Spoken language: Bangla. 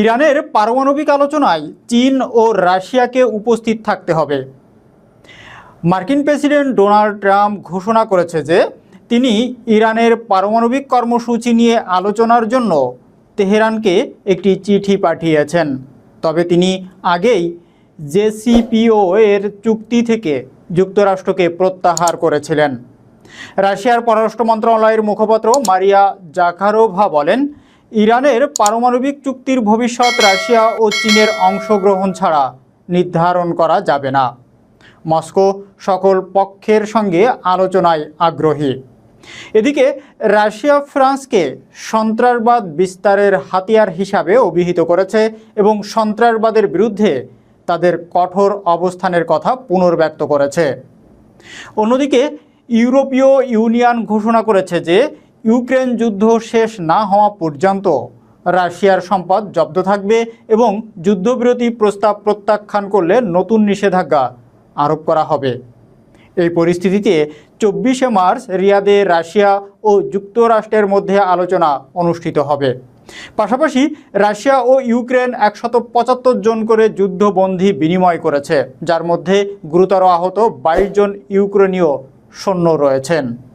ইরানের পারমাণবিক আলোচনায় চীন ও রাশিয়াকে উপস্থিত থাকতে হবে। মার্কিন প্রেসিডেন্ট ডোনাল্ড ট্রাম্প ঘোষণা করেছে যে, তিনি ইরানের পারমাণবিক কর্মসূচি নিয়ে আলোচনার জন্য তেহরানকে একটি চিঠি পাঠিয়েছেন। তবে তিনি আগেই জেসিপিও এর চুক্তি থেকে যুক্তরাষ্ট্রকে প্রত্যাহার করেছিলেন। রাশিয়ার পররাষ্ট্র মন্ত্রণালয়ের মুখপাত্র মারিয়া জাকারোভা বলেন ইরানের পারমাণবিক চুক্তির ভবিষ্যৎ রাশিয়া ও চীনের অংশগ্রহণ ছাড়া নির্ধারণ করা যাবে না। মস্কো সকল পক্ষের সঙ্গে আলোচনায় আগ্রহী। এদিকে রাশিয়া ফ্রান্সকে সন্ত্রাসবাদ বিস্তারের হাতিয়ার হিসাবে অভিহিত করেছে এবং সন্ত্রাসবাদের বিরুদ্ধে তাদের কঠোর অবস্থানের কথা পুনর্ব্যক্ত করেছে। অন্যদিকে ইউরোপীয় ইউনিয়ন ঘোষণা করেছে যে ইউক্রেন যুদ্ধ শেষ না হওয়া পর্যন্ত রাশিয়ার সম্পদ জব্দ থাকবে এবং যুদ্ধবিরতি প্রস্তাব প্রত্যাখ্যান করলে নতুন নিষেধাজ্ঞা আরোপ করা হবে। এই পরিস্থিতিতে চব্বিশে মার্চ রিয়াদে রাশিয়া ও যুক্তরাষ্ট্রের মধ্যে আলোচনা অনুষ্ঠিত হবে। পাশাপাশি রাশিয়া ও ইউক্রেন একশত পঁচাত্তর জন করে যুদ্ধবন্দী বিনিময় করেছে, যার মধ্যে গুরুতর আহত বাইশ জন ইউক্রেনীয় সৈন্য রয়েছেন।